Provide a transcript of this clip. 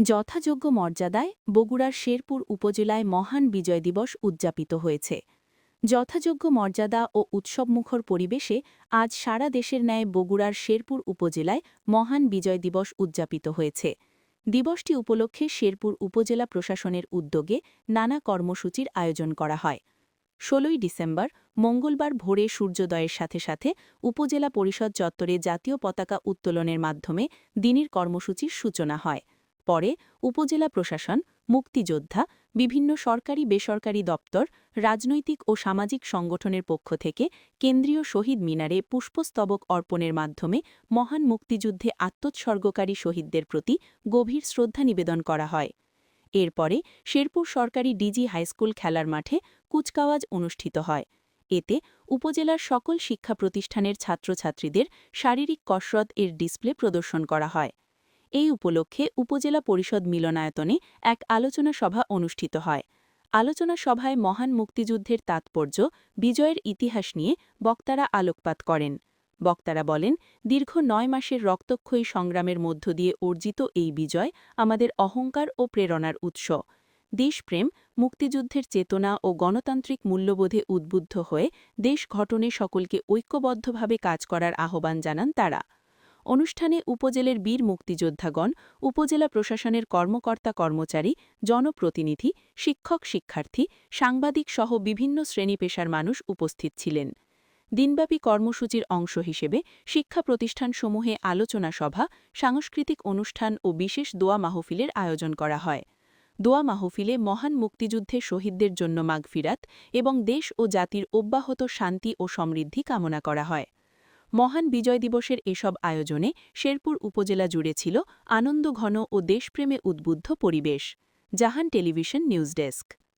যথাযোগ্য মর্যাদায় বগুড়ার শেরপুর উপজেলায় মহান বিজয় দিবস উদযাপিত হয়েছে। যথাযোগ্য মর্যাদা ও উৎসবমুখর পরিবেশে আজ সারা দেশের ন্যায় বগুড়ার শেরপুর উপজেলায় মহান বিজয় দিবস উদযাপিত হয়েছে। দিবসটি উপলক্ষে শেরপুর উপজেলা প্রশাসনের উদ্যোগে নানা কর্মসূচির আয়োজন করা হয়। ষোলোই ডিসেম্বর, মঙ্গলবার ভোরে সূর্যোদয়ের সাথে সাথে উপজেলা পরিষদ চত্বরে জাতীয় পতাকা উত্তোলনের মাধ্যমে দিনের কর্মসূচির সূচনা হয়। পরে উপজেলা প্রশাসন, মুক্তিযোদ্ধা, বিভিন্ন সরকারি বেসরকারি দপ্তর, রাজনৈতিক ও সামাজিক সংগঠনের পক্ষ থেকে কেন্দ্রীয় শহীদ মিনারে পুষ্পস্তবক অর্পণের মাধ্যমে মহান মুক্তিযুদ্ধে আত্মোৎসর্গকারী শহীদদের প্রতি গভীর শ্রদ্ধা নিবেদন করা হয়। এরপরে শেরপুর সরকারি ডিজি হাইস্কুল খেলার মাঠে কুচকাওয়াজ অনুষ্ঠিত হয়। এতে উপজেলার সকল শিক্ষা প্রতিষ্ঠানের ছাত্রছাত্রীদের শারীরিক কসরত এর ডিসপ্লে প্রদর্শন করা হয়। এই উপলক্ষে উপজেলা পরিষদ মিলনায়তনে এক আলোচনা সভা অনুষ্ঠিত হয়। আলোচনা সভায় মহান মুক্তিযুদ্ধের তাৎপর্য, বিজয়ের ইতিহাস নিয়ে বক্তারা আলোকপাত করেন। বক্তারা বলেন, দীর্ঘ নয় মাসের রক্তক্ষয়ী সংগ্রামের মধ্য দিয়ে অর্জিত এই বিজয় আমাদের অহংকার ও প্রেরণার উৎস। দেশপ্রেম, মুক্তিযুদ্ধের চেতনা ও গণতান্ত্রিক মূল্যবোধে উদ্বুদ্ধ হয়ে দেশ গঠনে সকলকে ঐক্যবদ্ধভাবে কাজ করার আহ্বান জানান তারা। অনুষ্ঠানে উপজেলার বীর মুক্তিযোদ্ধাগণ, উপজেলা প্রশাসনের কর্মকর্তা কর্মচারী, জনপ্রতিনিধি, শিক্ষক শিক্ষার্থী, সাংবাদিক সহ বিভিন্ন শ্রেণি পেশার মানুষ উপস্থিত ছিলেন। দিনব্যাপী কর্মসূচির অংশ হিসেবে শিক্ষা প্রতিষ্ঠানসমূহে আলোচনা সভা, সাংস্কৃতিক অনুষ্ঠান ও বিশেষ দোয়া মাহফিলের আয়োজন করা হয়। দোয়া মাহফিলে মহান মুক্তিযুদ্ধে শহীদদের জন্য মাগফিরাত এবং দেশ ও জাতির অব্যাহত শান্তি ও সমৃদ্ধি কামনা করা হয়। মহান বিজয় দিবসের এসব আয়োজনে শেরপুর উপজেলা জুড়ে ছিল আনন্দঘন ও দেশপ্রেমে উদ্বুদ্ধ পরিবেশ। Jahan television news desk.